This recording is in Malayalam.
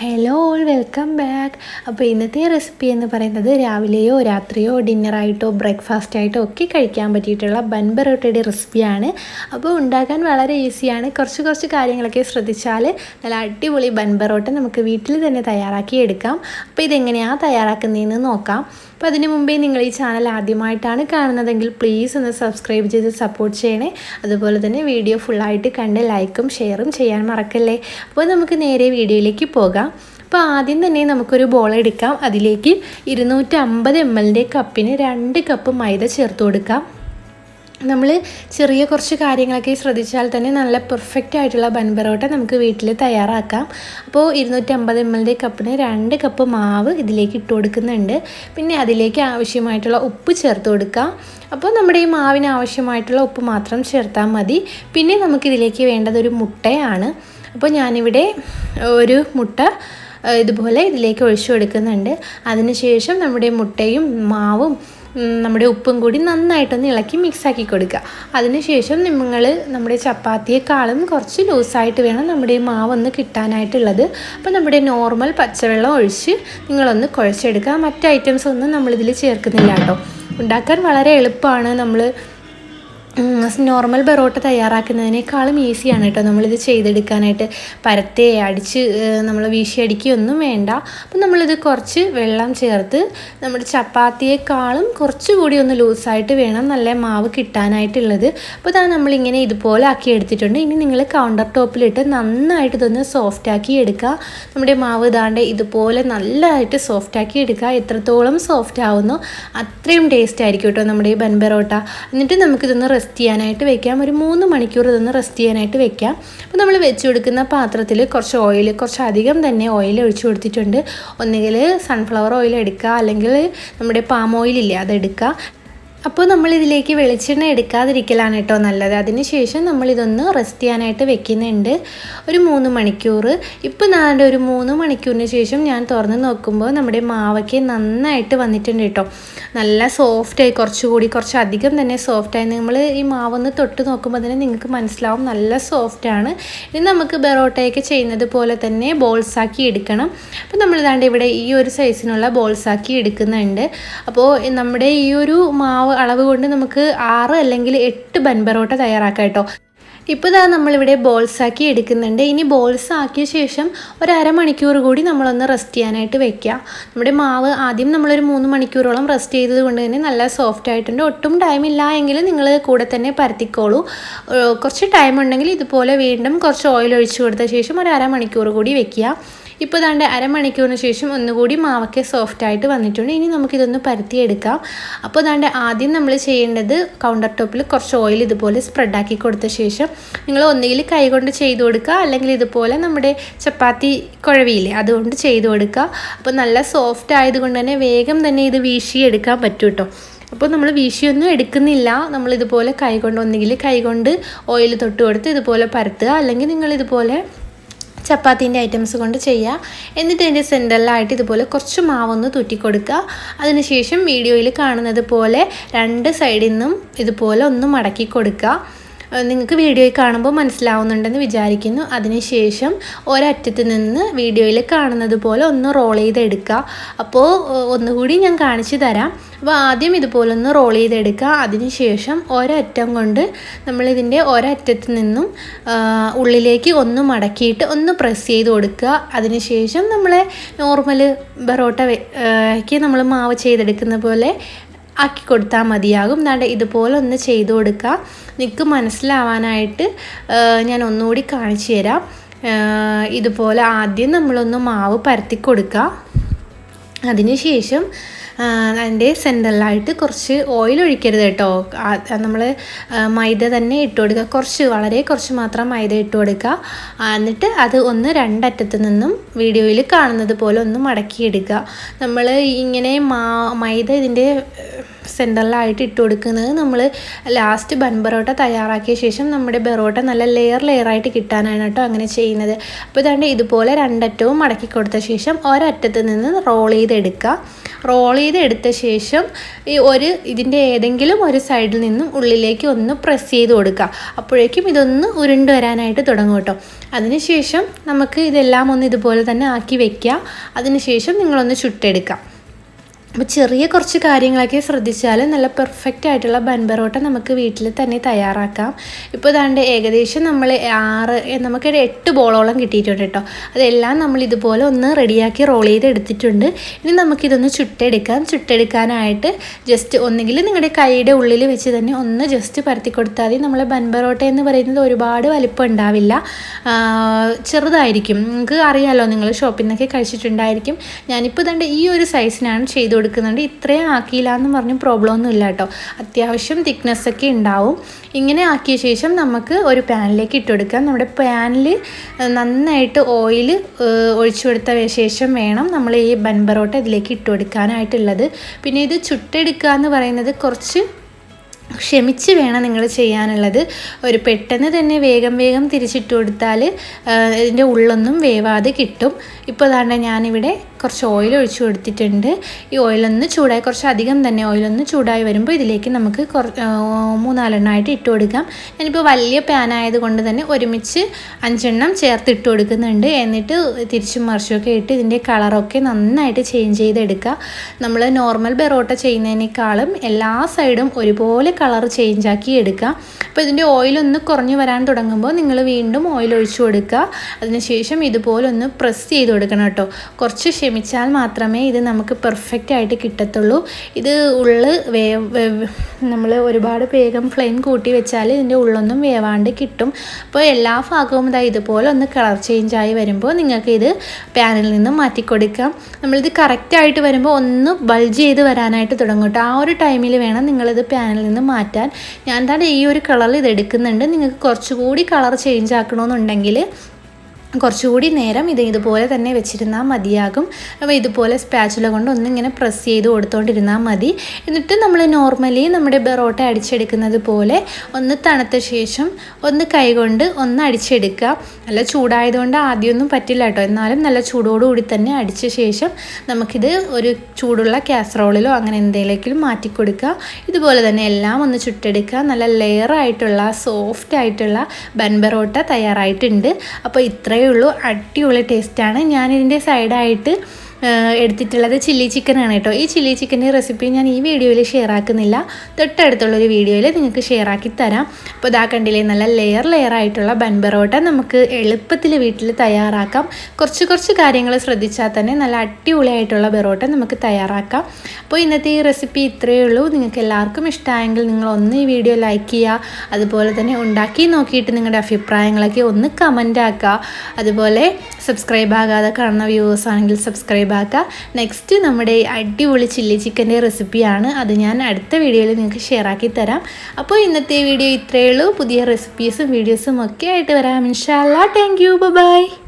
ഹലോ ഓൾ വെൽക്കം ബാക്ക് അപ്പോൾ ഇന്നത്തെ റെസിപ്പി എന്ന് പറയുന്നത് രാവിലെയോ രാത്രിയോ ഡിന്നറായിട്ടോ ബ്രേക്ക്ഫാസ്റ്റ് ആയിട്ടോ ഒക്കെ കഴിക്കാൻ പറ്റിയിട്ടുള്ള ബൻ ബറോട്ടയുടെ റെസിപ്പിയാണ് അപ്പോൾ ഉണ്ടാക്കാൻ വളരെ ഈസിയാണ് കുറച്ച് കുറച്ച് കാര്യങ്ങളൊക്കെ ശ്രദ്ധിച്ചാൽ നല്ല അടിപൊളി ബൻ ബറോട്ട നമുക്ക് വീട്ടിൽ തന്നെ തയ്യാറാക്കി എടുക്കാം. അപ്പോൾ ഇതെങ്ങനെയാണ് തയ്യാറാക്കുന്നതെന്ന് നോക്കാം. അപ്പോൾ അതിന് മുമ്പേ നിങ്ങൾ ഈ ചാനൽ ആദ്യമായിട്ടാണ് കാണുന്നതെങ്കിൽ പ്ലീസ് ഒന്ന് സബ്സ്ക്രൈബ് ചെയ്ത് സപ്പോർട്ട് ചെയ്യണേ. അതുപോലെ തന്നെ വീഡിയോ ഫുള്ളായിട്ട് കണ്ട് ലൈക്കും ഷെയറും ചെയ്യാൻ മറക്കല്ലേ. അപ്പോൾ നമുക്ക് നേരെ വീഡിയോയിലേക്ക് പോകാം. അപ്പോൾ ആദ്യം തന്നെ നമുക്കൊരു ബോൾ എടുക്കാം. അതിലേക്ക് ഇരുന്നൂറ്റമ്പത് എം എല്ലിന്റെ കപ്പിന് രണ്ട് കപ്പ് മൈദ ചേർത്ത് കൊടുക്കാം. നമ്മൾ ചെറിയ കുറച്ച് കാര്യങ്ങളൊക്കെ ശ്രദ്ധിച്ചാൽ തന്നെ നല്ല പെർഫെക്റ്റ് ആയിട്ടുള്ള ബൻ നമുക്ക് വീട്ടിൽ തയ്യാറാക്കാം. അപ്പോൾ ഇരുന്നൂറ്റമ്പത് എം എൽ കപ്പിന് രണ്ട് കപ്പ് മാവ് ഇതിലേക്ക് ഇട്ട് കൊടുക്കുന്നുണ്ട്. പിന്നെ അതിലേക്ക് ആവശ്യമായിട്ടുള്ള ഉപ്പ് ചേർത്ത് കൊടുക്കാം. അപ്പോൾ നമ്മുടെ ഈ മാവിന് ആവശ്യമായിട്ടുള്ള ഉപ്പ് മാത്രം ചേർത്താൽ മതി. പിന്നെ നമുക്കിതിലേക്ക് വേണ്ടത് ഒരു മുട്ടയാണ്. അപ്പോൾ ഞാനിവിടെ ഒരു മുട്ട ഇതുപോലെ ഇതിലേക്ക് ഒഴിച്ചു കൊടുക്കുന്നുണ്ട്. അതിനുശേഷം നമ്മുടെ മുട്ടയും മാവും നമ്മുടെ ഉപ്പും കൂടി നന്നായിട്ടൊന്ന് ഇളക്കി മിക്സാക്കി കൊടുക്കുക. അതിനുശേഷം നിങ്ങൾ നമ്മുടെ ചപ്പാത്തിയെക്കാളും കുറച്ച് ലൂസായിട്ട് വേണം നമ്മുടെ ഈ മാവൊന്ന് കിട്ടാനായിട്ടുള്ളത്. അപ്പോൾ നമ്മുടെ നോർമൽ പച്ചവെള്ളം ഒഴിച്ച് നിങ്ങളൊന്ന് കുഴച്ചെടുക്കുക. മറ്റ് ഐറ്റംസ് ഒന്നും നമ്മളിതിൽ ചേർക്കുന്നില്ല കേട്ടോ. ഉണ്ടാക്കാൻ വളരെ എളുപ്പമാണ് നമ്മൾ നോർമൽ ബെറോട്ട തയ്യാറാക്കുന്നതിനേക്കാളും ഈസിയാണ് കേട്ടോ. നമ്മളിത് ചെയ്തെടുക്കാനായിട്ട് പരത്തെ അടിച്ച് നമ്മൾ വീശി അടിക്കുകയൊന്നും വേണ്ട. അപ്പം നമ്മളിത് കുറച്ച് വെള്ളം ചേർത്ത് നമ്മുടെ ചപ്പാത്തിയേക്കാളും കുറച്ചുകൂടി ഒന്ന് ലൂസായിട്ട് വേണം നല്ല മാവ് കിട്ടാനായിട്ടുള്ളത്. അപ്പോൾ ഇതാ നമ്മളിങ്ങനെ ഇതുപോലെ ആക്കി എടുത്തിട്ടുണ്ട്. ഇനി നിങ്ങൾ കൗണ്ടർ ടോപ്പിലിട്ട് നന്നായിട്ട് ഇതൊന്ന് സോഫ്റ്റ് ആക്കി എടുക്കുക. നമ്മുടെ മാവ് ഇതാണ്ട് ഇതുപോലെ നല്ലതായിട്ട് സോഫ്റ്റ് ആക്കി എടുക്കുക. എത്രത്തോളം സോഫ്റ്റ് ആവുന്നോ അത്രയും ടേസ്റ്റ് ആയിരിക്കും കേട്ടോ നമ്മുടെ ഈ ബൻ ബെറോട്ട. എന്നിട്ട് നമുക്കിതൊന്ന് റെസ്റ്റ് ചെയ്യാനായിട്ട് വെക്കാം. ഒരു മൂന്ന് മണിക്കൂർ ഇതൊന്ന് റെസ്റ്റ് ചെയ്യാനായിട്ട് വെക്കാം. അപ്പോൾ നമ്മൾ വെച്ച് കൊടുക്കുന്ന പാത്രത്തിൽ കുറച്ച് ഓയിൽ കുറച്ച് അധികം തന്നെ ഓയിൽ ഒഴിച്ചു കൊടുത്തിട്ടുണ്ട്. ഒന്നുകിൽ സൺഫ്ലവർ ഓയിൽ എടുക്കുക അല്ലെങ്കിൽ നമ്മുടെ പാം ഓയിലില്ലേ അതെടുക്കുക അപ്പോൾ നമ്മളിതിലേക്ക് വെളിച്ചെണ്ണ എടുക്കാതിരിക്കലാണ് കേട്ടോ നല്ലത്. അതിനുശേഷം നമ്മളിതൊന്ന് റെസ്റ്റ് ചെയ്യാനായിട്ട് വെക്കുന്നുണ്ട്. ഒരു മൂന്ന് മണിക്കൂർ. ഇപ്പോൾ നാളെ ഒരു മൂന്ന് മണിക്കൂറിന് ശേഷം ഞാൻ തുറന്ന് നോക്കുമ്പോൾ നമ്മുടെ മാവയ്ക്ക് നന്നായിട്ട് വന്നിട്ടുണ്ട് കേട്ടോ. നല്ല സോഫ്റ്റായി കുറച്ചുകൂടി കുറച്ചധികം തന്നെ സോഫ്റ്റായി നമ്മൾ ഈ മാവൊന്ന് തൊട്ട് നോക്കുമ്പോൾ തന്നെ നിങ്ങൾക്ക് മനസ്സിലാവും നല്ല സോഫ്റ്റാണ് ഇനി നമുക്ക് ബെറോട്ടയൊക്കെ ചെയ്യുന്നത് പോലെ തന്നെ ബോൾസാക്കി എടുക്കണം. അപ്പോൾ നമ്മൾ ഇതാണ്ട് ഇവിടെ ഈ ഒരു സൈസിനുള്ള ബോൾസാക്കി എടുക്കുന്നുണ്ട്. അപ്പോൾ നമ്മുടെ ഈ ഒരു മാവ് അളവ് കൊണ്ട് നമുക്ക് ആറ് അല്ലെങ്കിൽ എട്ട് ബൻ ബറോട്ട തയ്യാറാക്കാം കേട്ടോ. ഇപ്പോൾ ഇതാ നമ്മളിവിടെ ബോൾസ് ആക്കി എടുക്കുന്നുണ്ട്. ഇനി ബോൾസ് ആക്കിയ ശേഷം ഒരു അരമണിക്കൂർ കൂടി നമ്മളൊന്ന് റെസ്റ്റ് ചെയ്യാനായിട്ട് വെക്കുക നമ്മുടെ മാവ് ആദ്യം നമ്മളൊരു മൂന്ന് മണിക്കൂറോളം റെസ്റ്റ് ചെയ്തത് കൊണ്ട് തന്നെ നല്ല സോഫ്റ്റ് ആയിട്ടുണ്ട്. ഒട്ടും ടൈം ഇല്ല എങ്കിൽ നിങ്ങൾ കൂടെ തന്നെ പരത്തിക്കോളൂ. കുറച്ച് ടൈം ഉണ്ടെങ്കിൽ ഇതുപോലെ വീണ്ടും കുറച്ച് ഓയിൽ ഒഴിച്ചു കൊടുത്ത ശേഷം ഒരു അരമണിക്കൂർ കൂടി വെക്കുക ഇപ്പോൾ ദാണ്ട് അരമണിക്കൂറിന് ശേഷം ഒന്നുകൂടി മാവൊക്കെ സോഫ്റ്റ് ആയിട്ട് വന്നിട്ടുണ്ട്. ഇനി നമുക്കിതൊന്ന് പരത്തിയെടുക്കാം. അപ്പോൾ ദാണ്ട് ആദ്യം നമ്മൾ ചെയ്യേണ്ടത് കൗണ്ടർ ടോപ്പിൽ കുറച്ച് ഓയിൽ ഇതുപോലെ സ്പ്രെഡാക്കി കൊടുത്ത ശേഷം നിങ്ങൾ ഒന്നുകിൽ കൈകൊണ്ട് ചെയ്ത് കൊടുക്കുക. അല്ലെങ്കിൽ ഇതുപോലെ നമ്മുടെ ചപ്പാത്തി കുഴവിയില്ലേ അതുകൊണ്ട് ചെയ്ത് കൊടുക്കുക. അപ്പോൾ നല്ല സോഫ്റ്റ് ആയതുകൊണ്ട് തന്നെ വേഗം തന്നെ ഇത് വീശിയെടുക്കാൻ പറ്റും കേട്ടോ അപ്പോൾ നമ്മൾ വീശിയൊന്നും എടുക്കുന്നില്ല. നമ്മളിതുപോലെ കൈകൊണ്ട് ഒന്നുകിൽ കൈകൊണ്ട് ഓയിൽ തൊട്ട് കൊടുത്ത് ഇതുപോലെ പരത്തുക. അല്ലെങ്കിൽ നിങ്ങളിതുപോലെ ചപ്പാത്തീന്റെ ഐറ്റംസ് കൊണ്ട് ചെയ്യുക എന്നിട്ട് അതിന്റെ സെന്ററിലായിട്ട് ഇതുപോലെ കുറച്ച് മാവൊന്ന് തുറ്റി കൊടുക്കുക അതിനുശേഷം വീഡിയോയിൽ കാണുന്നത് പോലെ രണ്ട് സൈഡിൽ നിന്നും ഇതുപോലെ ഒന്ന് മടക്കി കൊടുക്കുക. നിങ്ങൾക്ക് വീഡിയോയിൽ കാണുമ്പോൾ മനസ്സിലാവുന്നുണ്ടെന്ന് വിചാരിക്കുന്നു. അതിനുശേഷം ഒരറ്റത്ത് നിന്ന് വീഡിയോയിൽ കാണുന്നത് പോലെ ഒന്ന് റോൾ ചെയ്തെടുക്കുക. അപ്പോൾ ഒന്നുകൂടി ഞാൻ കാണിച്ചു തരാം. അപ്പോൾ ആദ്യം ഇതുപോലൊന്ന് റോൾ ചെയ്തെടുക്കുക. അതിനുശേഷം ഒരറ്റം കൊണ്ട് നമ്മളിതിന്റെ ഒരറ്റത്ത് നിന്നും ഉള്ളിലേക്ക് ഒന്ന് മടക്കിയിട്ട് ഒന്ന് പ്രസ് ചെയ്ത് കൊടുക്കുക. അതിനുശേഷം നമ്മളെ നോർമൽ ബറോട്ടയ്ക്ക് നമ്മൾ മാവ് ചെയ്തെടുക്കുന്ന പോലെ ആക്കി കൊടുത്താൽ മതിയാകും. എന്നാണ്ട് ഇതുപോലെ ഒന്ന് ചെയ്ത് കൊടുക്കുക. നിങ്ങൾക്ക് മനസ്സിലാവാനായിട്ട് ഞാൻ ഒന്നുകൂടി കാണിച്ചു തരാം. ഇതുപോലെ ആദ്യം നമ്മളൊന്ന് മാവ് പരത്തി കൊടുക്കുക. അതിനുശേഷം അതിന്റെ സെന്ററിലായിട്ട് കുറച്ച് ഓയിൽ ഒഴിക്കരുത് കേട്ടോ. നമ്മൾ മൈദ തന്നെ ഇട്ട് കൊടുക്കുക. കുറച്ച് വളരെ കുറച്ച് മാത്രം മൈദ ഇട്ട് കൊടുക്കുക. എന്നിട്ട് അത് ഒന്ന് രണ്ടറ്റത്ത് നിന്നും വീഡിയോയിൽ കാണുന്നത് പോലെ ഒന്ന് മടക്കിയെടുക്കുക. നമ്മൾ ഇങ്ങനെ മാ മൈദ ഇതിന്റെ സെന്ററിലായിട്ട് ഇട്ട് കൊടുക്കുന്നത് നമ്മൾ ലാസ്റ്റ് ബൺ ബറോട്ട തയ്യാറാക്കിയ ശേഷം നമ്മുടെ ബെറോട്ട നല്ല ലെയർ ലെയറായിട്ട് കിട്ടാനാണ് കേട്ടോ അങ്ങനെ ചെയ്യുന്നത്. അപ്പോൾ ഇതാണ്ട് ഇതുപോലെ രണ്ടറ്റവും മടക്കി കൊടുത്ത ശേഷം ഒരറ്റത്ത് നിന്ന് റോൾ ചെയ്തെടുക്കുക റോൾ ചെയ്തെടുത്ത ശേഷം ഈ ഒരു ഇതിന്റെ ഏതെങ്കിലും ഒരു സൈഡിൽ നിന്നും ഉള്ളിലേക്ക് ഒന്ന് പ്രസ് ചെയ്ത് കൊടുക്കുക അപ്പോഴേക്കും ഇതൊന്ന് ഉരുണ്ട് വരാനായിട്ട് തുടങ്ങും കേട്ടോ. അതിനുശേഷം നമുക്ക് ഇതെല്ലാം ഒന്ന് ഇതുപോലെ തന്നെ ആക്കി വെക്കുക അതിനുശേഷം നിങ്ങളൊന്ന് ചുട്ടെടുക്കാം. അപ്പോൾ ചെറിയ കുറച്ച് കാര്യങ്ങളൊക്കെ ശ്രദ്ധിച്ചാൽ നല്ല പെർഫെക്റ്റ് ആയിട്ടുള്ള ബൻ ബറോട്ട നമുക്ക് വീട്ടിൽ തന്നെ തയ്യാറാക്കാം. ഇപ്പോൾ ഇതാണ്ട് ഏകദേശം നമ്മൾ ആറ് നമുക്കൊരു എട്ട് ബോളോളം കിട്ടിയിട്ടുണ്ട് കേട്ടോ അതെല്ലാം നമ്മൾ ഇതുപോലെ ഒന്ന് റെഡിയാക്കി റോൾ ചെയ്ത് എടുത്തിട്ടുണ്ട് ഇനി നമുക്കിതൊന്ന് ചുട്ടെടുക്കാം. ചുട്ടെടുക്കാനായിട്ട് ജസ്റ്റ് ഒന്നുകിൽ നിങ്ങളുടെ കൈയുടെ ഉള്ളിൽ വെച്ച് തന്നെ ഒന്ന് ജസ്റ്റ് പരത്തി കൊടുത്താൽ മതി. നമ്മളെ ബൻ ബറോട്ട എന്ന് പറയുന്നത് ഒരുപാട് വലിപ്പം ഉണ്ടാവില്ല. ചെറുതായിരിക്കും. നിങ്ങൾക്ക് അറിയാമല്ലോ നിങ്ങൾ ഷോപ്പിൽ നിന്നൊക്കെ കഴിച്ചിട്ടുണ്ടായിരിക്കും. ഞാനിപ്പോൾ ഇതാണ്ട് ഈ ഒരു സൈസിനാണ് ചെയ്ത് കൊടുക്കുന്നുണ്ട്. ഇത്രയും ആക്കിയില്ല എന്ന് പറഞ്ഞ് പ്രോബ്ലം ഒന്നും ഇല്ല കേട്ടോ. അത്യാവശ്യം തിക്നെസ് ഒക്കെ ഉണ്ടാവും. ഇങ്ങനെ ആക്കിയ ശേഷം നമുക്ക് ഒരു പാനിലേക്ക് ഇട്ട് കൊടുക്കാം. നമ്മുടെ പാനിൽ നന്നായിട്ട് ഓയിൽ ഒഴിച്ചു കൊടുത്ത ശേഷം വേണം നമ്മൾ ഈ ബൻ ഇതിലേക്ക് ഇട്ട് കൊടുക്കാനായിട്ടുള്ളത്. പിന്നെ ഇത് ചുട്ടെടുക്കുക എന്ന് പറയുന്നത് കുറച്ച് ക്ഷമിച്ച് വേണം നിങ്ങൾ ചെയ്യാനുള്ളത്. ഒരു പെട്ടെന്ന് തന്നെ വേഗം വേഗം തിരിച്ചിട്ട് കൊടുത്താൽ ഇതിന്റെ ഉള്ളൊന്നും വേവാതെ കിട്ടും. ഇപ്പോൾ അതാണ്ട് ഞാനിവിടെ കുറച്ച് ഓയിൽ ഒഴിച്ചു കൊടുത്തിട്ടുണ്ട്. ഈ ഓയിലൊന്ന് ചൂടായി കുറച്ച് അധികം തന്നെ ഓയിലൊന്ന് ചൂടായി വരുമ്പോൾ ഇതിലേക്ക് നമുക്ക് കുറ മൂന്നാലെണ്ണമായിട്ട് ഇട്ട് കൊടുക്കാം. ഞാനിപ്പോൾ വലിയ പാൻ ആയതുകൊണ്ട് തന്നെ ഒരുമിച്ച് അഞ്ചെണ്ണം ചേർത്ത് ഇട്ട് കൊടുക്കുന്നുണ്ട്. എന്നിട്ട് തിരിച്ചും മറിച്ചുമൊക്കെ ഇട്ട് ഇതിന്റെ കളറൊക്കെ നന്നായിട്ട് ചേഞ്ച് ചെയ്തെടുക്കുക നമ്മൾ നോർമൽ ബെറോട്ട ചെയ്യുന്നതിനേക്കാളും എല്ലാ സൈഡും ഒരുപോലെ കളർ ചേഞ്ച് ആക്കി എടുക്കുക. അപ്പോൾ ഇതിന്റെ ഓയിലൊന്ന് കുറഞ്ഞു വരാൻ തുടങ്ങുമ്പോൾ നിങ്ങൾ വീണ്ടും ഓയിൽ ഒഴിച്ചു കൊടുക്കുക. അതിനുശേഷം ഇതുപോലെ ഒന്ന് പ്രസ് ചെയ്ത് കൊടുക്കണം കേട്ടോ. കുറച്ച് ക്ഷമിച്ചാൽ മാത്രമേ ഇത് നമുക്ക് പെർഫെക്റ്റ് ആയിട്ട് കിട്ടത്തുള്ളൂ. ഇത് ഉള്ള് നമ്മൾ ഒരുപാട് വേഗം ഫ്ലെയിം കൂട്ടി വെച്ചാൽ ഇതിന്റെ ഉള്ളൊന്നും വേവാണ്ട് കിട്ടും. അപ്പോൾ എല്ലാ ഭാഗവും ഇതാ ഇതുപോലെ ഒന്ന് കളർ ചേഞ്ച് ആയി വരുമ്പോൾ നിങ്ങൾക്ക് ഇത് പാനിൽ നിന്ന് മാറ്റിക്കൊടുക്കാം നമ്മളിത് കറക്റ്റായിട്ട് വരുമ്പോൾ ഒന്ന് ബൾജ് ചെയ്ത് വരാനായിട്ട് തുടങ്ങും കേട്ടോ. ആ ഒരു ടൈമിൽ വേണം നിങ്ങളിത് പാനിൽ നിന്ന് മാറ്റാൻ. ഞാൻ തന്നെ ഈ ഒരു കളറിൽ ഇത് എടുക്കുന്നുണ്ട്. നിങ്ങൾക്ക് കുറച്ചുകൂടി കളർ ചേഞ്ച് ആക്കണമെന്നുണ്ടെങ്കിൽ കുറച്ചുകൂടി നേരം ഇത് ഇതുപോലെ തന്നെ വെച്ചിരുന്നാൽ മതിയാകും. അപ്പോൾ ഇതുപോലെ സ്പാച്ചുല കൊണ്ട് ഒന്നിങ്ങനെ പ്രസ് ചെയ്ത് കൊടുത്തുകൊണ്ടിരുന്നാൽ മതി. എന്നിട്ട് നമ്മൾ നോർമലി നമ്മുടെ ബെറോട്ട അടിച്ചെടുക്കുന്നത് പോലെ ഒന്ന് തണുത്ത ശേഷം ഒന്ന് കൈകൊണ്ട് ഒന്ന് അടിച്ചെടുക്കുക. നല്ല ചൂടായതുകൊണ്ട് ആദ്യമൊന്നും പറ്റില്ല കേട്ടോ എന്നാലും നല്ല ചൂടോടുകൂടി തന്നെ അടിച്ച ശേഷം നമുക്കിത് ഒരു ചൂടുള്ള കാസറോളിലോ അങ്ങനെ എന്തെങ്കിലും മാറ്റിക്കൊടുക്കുക. ഇതുപോലെ തന്നെ എല്ലാം ഒന്ന് ചുട്ടെടുക്കുക. നല്ല ലെയർ ആയിട്ടുള്ള സോഫ്റ്റ് ആയിട്ടുള്ള ബൻ ബെറോട്ട തയ്യാറായിട്ടുണ്ട്. അപ്പോൾ ഇത്രയും ഉള്ളൂ. അടിപൊളി ടേസ്റ്റാണ് ഞാനിതിന്റെ സൈഡായിട്ട് എടുത്തിട്ടുള്ളത് ചില്ലി ചിക്കനാണ് കേട്ടോ. ഈ ചില്ലി ചിക്കന്റെ റെസിപ്പി ഞാൻ ഈ വീഡിയോയിൽ ഷെയർ ആക്കുന്നില്ല. തൊട്ടടുത്തുള്ളൊരു വീഡിയോയിൽ നിങ്ങൾക്ക് ഷെയർ ആക്കി തരാം. അപ്പോൾ ഇതാ കണ്ടില്ലേ നല്ല ലെയർ ലെയർ ആയിട്ടുള്ള ബൻ ബറോട്ട നമുക്ക് എളുപ്പത്തിൽ വീട്ടിൽ തയ്യാറാക്കാം. കുറച്ച് കുറച്ച് കാര്യങ്ങൾ ശ്രദ്ധിച്ചാൽ തന്നെ നല്ല അടിപൊളിയായിട്ടുള്ള ബെറോട്ട നമുക്ക് തയ്യാറാക്കാം. അപ്പോൾ ഇന്നത്തെ ഈ റെസിപ്പി ഇത്രയേ ഉള്ളൂ. നിങ്ങൾക്ക് എല്ലാവർക്കും ഇഷ്ടമായെങ്കിൽ നിങ്ങൾ ഒന്ന് ഈ വീഡിയോ ലൈക്ക് ചെയ്യുക. അതുപോലെ തന്നെ ഉണ്ടാക്കി നോക്കിയിട്ട് നിങ്ങളുടെ അഭിപ്രായങ്ങളൊക്കെ ഒന്ന് കമന്റ് ആക്കുക. അതുപോലെ സബ്സ്ക്രൈബ് ആകാതെ കാണുന്ന വ്യൂവേഴ്സ് ആണെങ്കിൽ സബ്സ്ക്രൈബ് ആക്കുക നെക്സ്റ്റ് നമ്മുടെ അടിപൊളി ചില്ലി ചിക്കന്റെ റെസിപ്പിയാണ് അത് ഞാൻ അടുത്ത വീഡിയോയിൽ നിങ്ങൾക്ക് ഷെയർ ആക്കി തരാം. അപ്പോൾ ഇന്നത്തെ വീഡിയോ ഇത്രയേ ഉള്ളൂ. പുതിയ റെസിപ്പീസും വീഡിയോസും ഒക്കെ ആയിട്ട് വരാം. ഇൻഷാല്ല താങ്ക് യു ബൈ